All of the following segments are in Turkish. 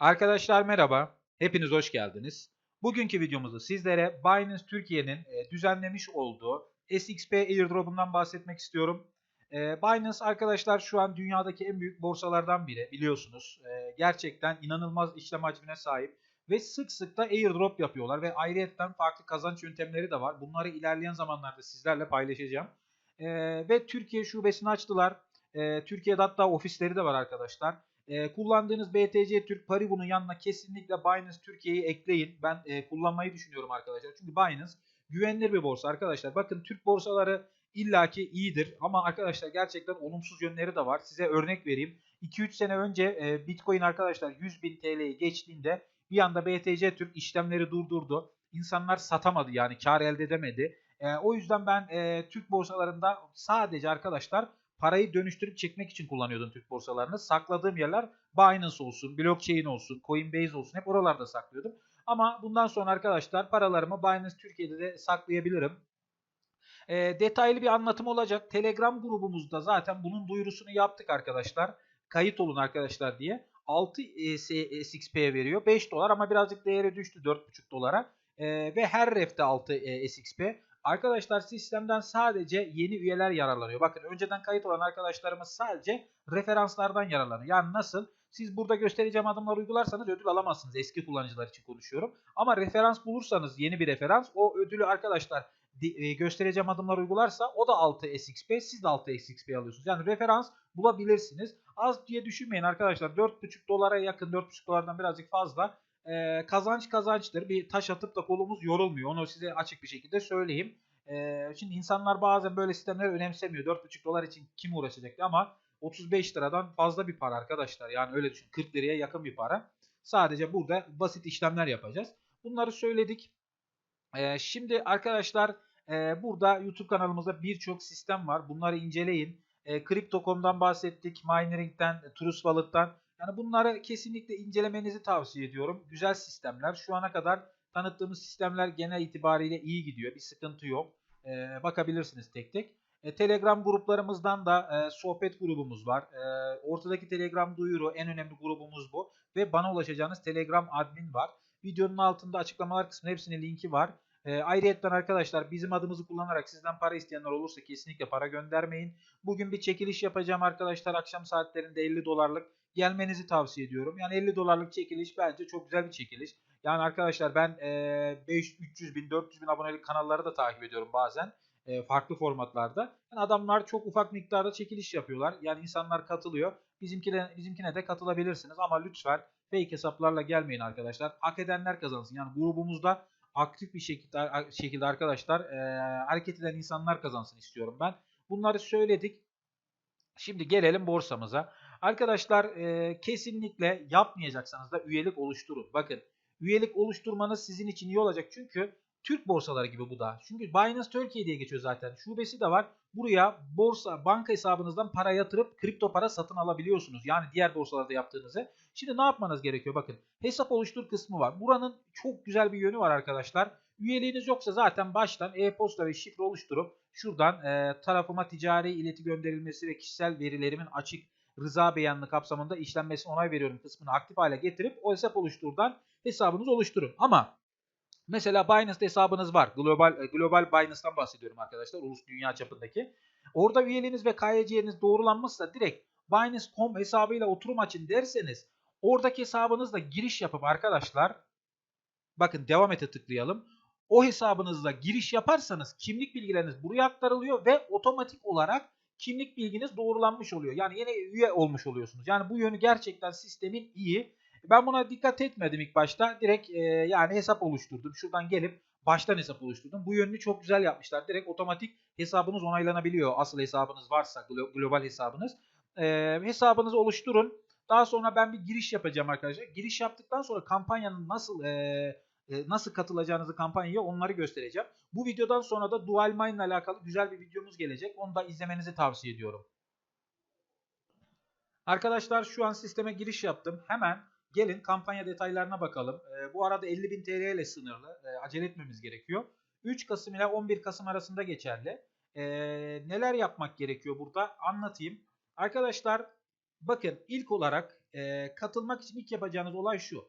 Arkadaşlar merhaba, hepiniz hoş geldiniz. Bugünkü videomuzda sizlere Binance Türkiye'nin e, düzenlemiş olduğu SXP airdrop'undan bahsetmek istiyorum. E, Binance arkadaşlar şu an dünyadaki en büyük borsalardan biri biliyorsunuz. E, gerçekten inanılmaz işlem hacmine sahip ve sık sık da airdrop yapıyorlar ve ayrıyetten farklı kazanç yöntemleri de var. Bunları ilerleyen zamanlarda sizlerle paylaşacağım. Ve Türkiye şubesini açtılar. Türkiye'de hatta ofisleri de var arkadaşlar. E, kullandığınız BTC Türk Paribu'nun yanına kesinlikle Binance Türkiye'yi ekleyin. Ben e, kullanmayı düşünüyorum arkadaşlar. Çünkü Binance güvenilir bir borsa arkadaşlar. Bakın Türk borsaları illaki iyidir ama arkadaşlar gerçekten olumsuz yönleri de var. Size örnek vereyim. 2-3 sene önce e, Bitcoin arkadaşlar 100.000 TL'yi geçtiğinde bir anda BTC Türk işlemleri durdurdu. İnsanlar satamadı yani kar elde edemedi. E, o yüzden ben e, Türk borsalarında sadece arkadaşlar parayı dönüştürüp çekmek için kullanıyordum Türk borsalarını. Sakladığım yerler Binance olsun, Blockchain olsun, Coinbase olsun hep oralarda saklıyordum. Ama bundan sonra arkadaşlar paralarımı Binance Türkiye'de de saklayabilirim. E, detaylı bir anlatım olacak. Telegram grubumuzda zaten bunun duyurusunu yaptık arkadaşlar. Kayıt olun arkadaşlar diye. 6 SXP veriyor. 5 dolar ama birazcık değeri düştü 4,5 dolara. E, ve her refte 6 SXP. Arkadaşlar sistemden sadece yeni üyeler yararlanıyor. Bakın önceden kayıt olan arkadaşlarımız sadece referanslardan yararlanıyor. Yani nasıl? Siz burada göstereceğim adımlar uygularsanız ödül alamazsınız. Eski kullanıcılar için konuşuyorum. Ama referans bulursanız yeni bir referans o ödülü arkadaşlar e, göstereceğim adımlar uygularsa o da 6 SXP siz de 6 SXP alıyorsunuz. Yani referans bulabilirsiniz. Az diye düşünmeyin arkadaşlar 4,5 dolara yakın 4,5 dolardan birazcık fazla e, kazanç kazançtır. Bir taş atıp da kolumuz yorulmuyor. Onu size açık bir şekilde söyleyeyim. E, şimdi insanlar bazen böyle sistemleri önemsemiyor. 4,5 dolar için kim uğraşacak ama 35 liradan fazla bir para arkadaşlar. Yani öyle düşün 40 liraya yakın bir para. Sadece burada basit işlemler yapacağız. Bunları söyledik. E, şimdi arkadaşlar e, burada YouTube kanalımızda birçok sistem var. Bunları inceleyin. E, Crypto.com'dan bahsettik. Minering'den, Trust Wallet'tan. Yani bunları kesinlikle incelemenizi tavsiye ediyorum. Güzel sistemler. Şu ana kadar tanıttığımız sistemler genel itibariyle iyi gidiyor. Bir sıkıntı yok. Ee, bakabilirsiniz tek tek. E, Telegram gruplarımızdan da e, sohbet grubumuz var. E, ortadaki Telegram duyuru en önemli grubumuz bu. Ve bana ulaşacağınız Telegram admin var. Videonun altında açıklamalar kısmında hepsinin linki var. E, ayrıyetten arkadaşlar bizim adımızı kullanarak sizden para isteyenler olursa kesinlikle para göndermeyin. Bugün bir çekiliş yapacağım arkadaşlar akşam saatlerinde 50 dolarlık gelmenizi tavsiye ediyorum. Yani 50 dolarlık çekiliş bence çok güzel bir çekiliş. Yani arkadaşlar ben e, 5 300 bin 400 bin abonelik kanalları da takip ediyorum bazen. E, farklı formatlarda. Yani adamlar çok ufak miktarda çekiliş yapıyorlar. Yani insanlar katılıyor. Bizimkine, bizimkine de katılabilirsiniz ama lütfen fake hesaplarla gelmeyin arkadaşlar. Hak edenler kazansın. Yani grubumuzda aktif bir şekilde, şekilde arkadaşlar e, hareket eden insanlar kazansın istiyorum ben. Bunları söyledik. Şimdi gelelim borsamıza. Arkadaşlar e, kesinlikle yapmayacaksanız da üyelik oluşturun. Bakın üyelik oluşturmanız sizin için iyi olacak. Çünkü Türk borsaları gibi bu da. Çünkü Binance Türkiye diye geçiyor zaten. Şubesi de var. Buraya borsa, banka hesabınızdan para yatırıp kripto para satın alabiliyorsunuz. Yani diğer borsalarda yaptığınızı. Şimdi ne yapmanız gerekiyor? Bakın hesap oluştur kısmı var. Buranın çok güzel bir yönü var arkadaşlar. Üyeliğiniz yoksa zaten baştan e-posta ve şifre oluşturup şuradan e, tarafıma ticari ileti gönderilmesi ve kişisel verilerimin açık rıza beyanını kapsamında işlenmesine onay veriyorum kısmını aktif hale getirip o hesap oluşturdan hesabınızı oluşturun. Ama mesela Binance hesabınız var. Global e, Global Binance'dan bahsediyorum arkadaşlar. Ulus dünya çapındaki. Orada üyeliğiniz ve KYC'niz doğrulanmışsa direkt Binance.com hesabıyla oturum açın derseniz oradaki hesabınızla giriş yapıp arkadaşlar bakın devam ete tıklayalım. O hesabınızla giriş yaparsanız kimlik bilgileriniz buraya aktarılıyor ve otomatik olarak kimlik bilginiz doğrulanmış oluyor. Yani yine üye olmuş oluyorsunuz. Yani bu yönü gerçekten sistemin iyi. Ben buna dikkat etmedim ilk başta. Direkt e, yani hesap oluşturdum. Şuradan gelip baştan hesap oluşturdum. Bu yönünü çok güzel yapmışlar. Direkt otomatik hesabınız onaylanabiliyor. Asıl hesabınız varsa global hesabınız. E, hesabınızı oluşturun. Daha sonra ben bir giriş yapacağım arkadaşlar. Giriş yaptıktan sonra kampanyanın nasıl e, nasıl katılacağınızı kampanyaya onları göstereceğim. Bu videodan sonra da Dual Mine ile alakalı güzel bir videomuz gelecek. Onu da izlemenizi tavsiye ediyorum. Arkadaşlar şu an sisteme giriş yaptım. Hemen gelin kampanya detaylarına bakalım. E, bu arada 50.000 TL ile sınırlı. E, acele etmemiz gerekiyor. 3 Kasım ile 11 Kasım arasında geçerli. E, neler yapmak gerekiyor burada anlatayım. Arkadaşlar bakın ilk olarak e, katılmak için ilk yapacağınız olay şu.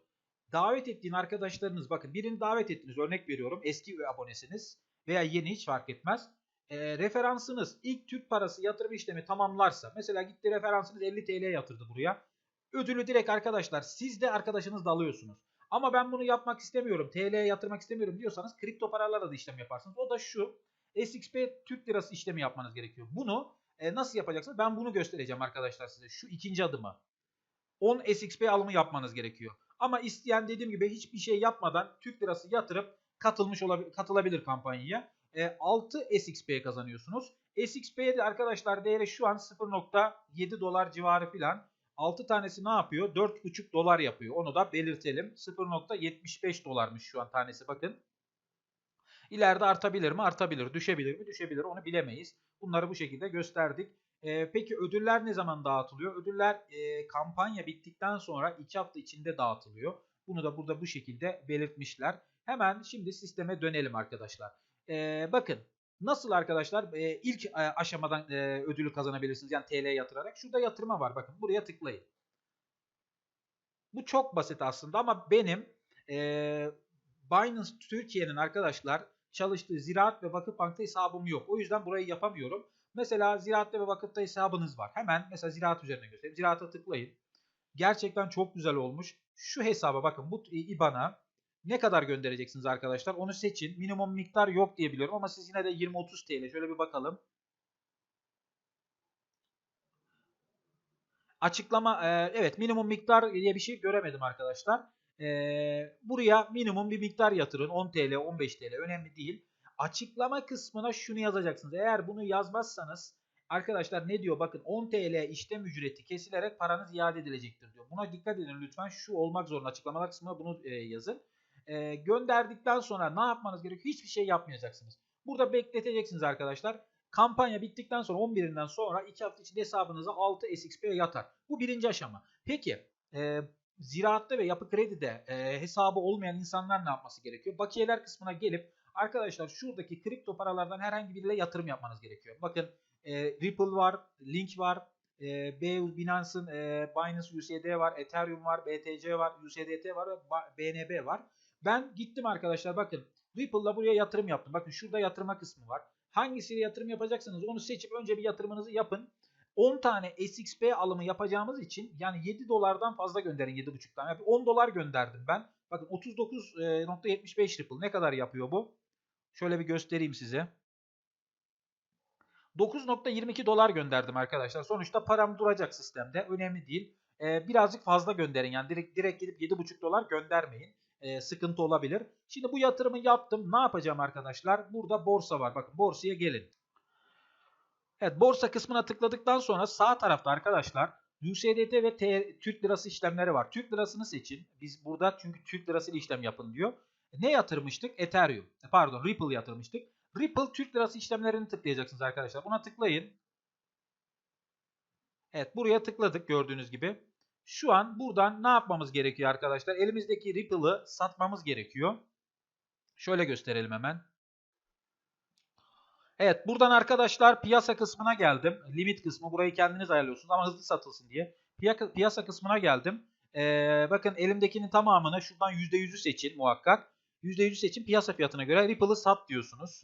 Davet ettiğin arkadaşlarınız bakın birini davet ettiniz örnek veriyorum eski abonesiniz veya yeni hiç fark etmez. E, referansınız ilk Türk parası yatırım işlemi tamamlarsa mesela gitti referansınız 50 TL yatırdı buraya. Ödülü direkt arkadaşlar siz de arkadaşınız da alıyorsunuz. Ama ben bunu yapmak istemiyorum TL'ye yatırmak istemiyorum diyorsanız kripto paralarla da işlem yaparsınız. O da şu SXP Türk lirası işlemi yapmanız gerekiyor. Bunu e, nasıl yapacaksınız? Ben bunu göstereceğim arkadaşlar size. Şu ikinci adımı. 10 SXP alımı yapmanız gerekiyor. Ama isteyen dediğim gibi hiçbir şey yapmadan Türk lirası yatırıp katılmış olabilir, katılabilir kampanyaya. E, 6 SXP kazanıyorsunuz. SXP'de arkadaşlar değeri şu an 0.7 dolar civarı filan. 6 tanesi ne yapıyor? 4.5 dolar yapıyor. Onu da belirtelim. 0.75 dolarmış şu an tanesi bakın. İleride artabilir mi? Artabilir. Düşebilir mi? Düşebilir. Onu bilemeyiz. Bunları bu şekilde gösterdik. Ee, peki ödüller ne zaman dağıtılıyor? Ödüller e, kampanya bittikten sonra 2 hafta içinde dağıtılıyor. Bunu da burada bu şekilde belirtmişler. Hemen şimdi sisteme dönelim arkadaşlar. Ee, bakın nasıl arkadaşlar e, ilk e, aşamadan e, ödülü kazanabilirsiniz. Yani TL yatırarak. Şurada yatırma var. Bakın buraya tıklayın. Bu çok basit aslında ama benim e, Binance Türkiye'nin arkadaşlar çalıştığı Ziraat ve Vakıf Bank'ta hesabım yok. O yüzden burayı yapamıyorum. Mesela Ziraat'ta ve Vakıf'ta hesabınız var. Hemen mesela Ziraat üzerine göstereyim. Ziraat'a tıklayın. Gerçekten çok güzel olmuş. Şu hesaba bakın bu IBAN'a ne kadar göndereceksiniz arkadaşlar? Onu seçin. Minimum miktar yok diye biliyorum ama siz yine de 20-30 TL. Şöyle bir bakalım. Açıklama e, evet minimum miktar diye bir şey göremedim arkadaşlar. E, buraya minimum bir miktar yatırın. 10 TL 15 TL önemli değil. Açıklama kısmına şunu yazacaksınız. Eğer bunu yazmazsanız arkadaşlar ne diyor? Bakın 10 TL işlem ücreti kesilerek paranız iade edilecektir diyor. Buna dikkat edin lütfen. Şu olmak zorunda. Açıklamalar kısmına bunu e, yazın. E, gönderdikten sonra ne yapmanız gerekiyor? Hiçbir şey yapmayacaksınız. Burada bekleteceksiniz arkadaşlar. Kampanya bittikten sonra 11'inden sonra 2 hafta içinde hesabınıza 6 SXP yatar. Bu birinci aşama. Peki e, ziraatte ve yapı kredide e, hesabı olmayan insanlar ne yapması gerekiyor? Bakiyeler kısmına gelip arkadaşlar şuradaki kripto paralardan herhangi biriyle yatırım yapmanız gerekiyor. Bakın e, Ripple var, Link var, e, Binance'ın e, Binance USD var, Ethereum var, BTC var, USDT var ve BNB var. Ben gittim arkadaşlar bakın Ripple'la buraya yatırım yaptım. Bakın şurada yatırma kısmı var. Hangisiyle yatırım yapacaksanız onu seçip önce bir yatırımınızı yapın. 10 tane SXP alımı yapacağımız için yani 7 dolardan fazla gönderin 7.5 tane. 10 dolar gönderdim ben. Bakın 39.75 Ripple ne kadar yapıyor bu? Şöyle bir göstereyim size. 9.22 dolar gönderdim arkadaşlar. Sonuçta param duracak sistemde. Önemli değil. Ee, birazcık fazla gönderin. Yani direkt, direkt gidip 7.5 dolar göndermeyin. Ee, sıkıntı olabilir. Şimdi bu yatırımı yaptım. Ne yapacağım arkadaşlar? Burada borsa var. Bakın borsaya gelin. Evet borsa kısmına tıkladıktan sonra sağ tarafta arkadaşlar USDT ve T, Türk lirası işlemleri var. Türk lirasını seçin. Biz burada çünkü Türk lirası ile işlem yapın diyor. Ne yatırmıştık? Ethereum. Pardon Ripple yatırmıştık. Ripple Türk lirası işlemlerini tıklayacaksınız arkadaşlar. Buna tıklayın. Evet buraya tıkladık gördüğünüz gibi. Şu an buradan ne yapmamız gerekiyor arkadaşlar? Elimizdeki Ripple'ı satmamız gerekiyor. Şöyle gösterelim hemen. Evet buradan arkadaşlar piyasa kısmına geldim. Limit kısmı burayı kendiniz ayarlıyorsunuz ama hızlı satılsın diye. Piyasa kısmına geldim. Ee, bakın elimdekinin tamamını şuradan %100'ü seçin muhakkak. %100'ü seçin piyasa fiyatına göre Ripple'ı sat diyorsunuz.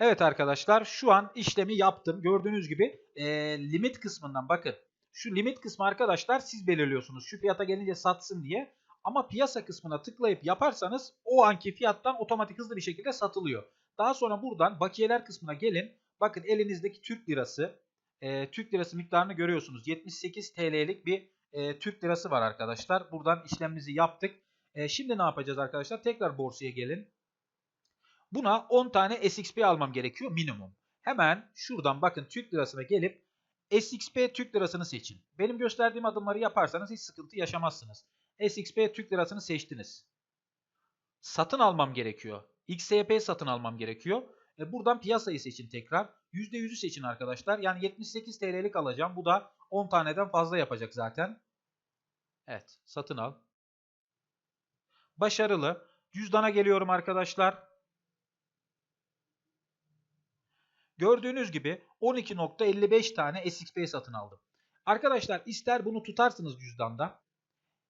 Evet arkadaşlar şu an işlemi yaptım. Gördüğünüz gibi e, limit kısmından bakın. Şu limit kısmı arkadaşlar siz belirliyorsunuz. Şu fiyata gelince satsın diye. Ama piyasa kısmına tıklayıp yaparsanız o anki fiyattan otomatik hızlı bir şekilde satılıyor. Daha sonra buradan bakiyeler kısmına gelin. Bakın elinizdeki Türk lirası. E, Türk lirası miktarını görüyorsunuz. 78 TL'lik bir e, Türk lirası var arkadaşlar. Buradan işlemimizi yaptık. E, şimdi ne yapacağız arkadaşlar? Tekrar borsaya gelin. Buna 10 tane SXP almam gerekiyor minimum. Hemen şuradan bakın Türk lirasına gelip SXP Türk lirasını seçin. Benim gösterdiğim adımları yaparsanız hiç sıkıntı yaşamazsınız. SXP Türk lirasını seçtiniz. Satın almam gerekiyor. XSP satın almam gerekiyor. E buradan piyasayı seçin tekrar. %100'ü seçin arkadaşlar. Yani 78 TL'lik alacağım. Bu da 10 taneden fazla yapacak zaten. Evet satın al. Başarılı. Cüzdana geliyorum arkadaşlar. Gördüğünüz gibi 12.55 tane SXP satın aldım. Arkadaşlar ister bunu tutarsınız cüzdanda.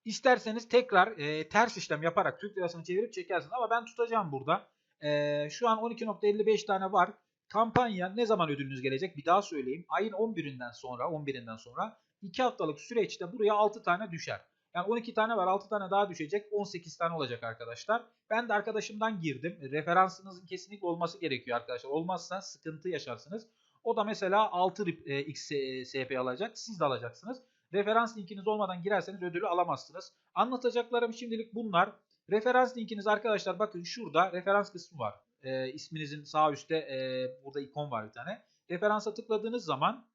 İsterseniz tekrar e, ters işlem yaparak Türk lirasını çevirip çekersiniz. Ama ben tutacağım burada. E, şu an 12.55 tane var. Kampanya ne zaman ödülünüz gelecek? Bir daha söyleyeyim. Ayın 11'inden sonra 11'inden sonra 2 haftalık süreçte buraya 6 tane düşer. Yani 12 tane var 6 tane daha düşecek 18 tane olacak arkadaşlar. Ben de arkadaşımdan girdim. Referansınızın kesinlikle olması gerekiyor arkadaşlar. Olmazsa sıkıntı yaşarsınız. O da mesela 6 e, XSP alacak. Siz de alacaksınız. Referans linkiniz olmadan girerseniz ödülü alamazsınız. Anlatacaklarım şimdilik bunlar. Referans linkiniz arkadaşlar bakın şurada referans kısmı var. E, isminizin sağ üstte e, burada ikon var bir tane. Referansa tıkladığınız zaman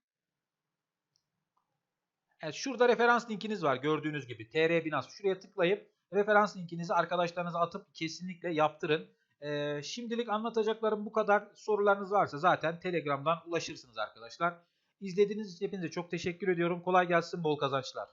Evet, şurada referans linkiniz var gördüğünüz gibi. TR Binance. Şuraya tıklayıp referans linkinizi arkadaşlarınıza atıp kesinlikle yaptırın. Ee, şimdilik anlatacaklarım bu kadar. Sorularınız varsa zaten Telegram'dan ulaşırsınız arkadaşlar. İzlediğiniz için hepinize çok teşekkür ediyorum. Kolay gelsin, bol kazançlar.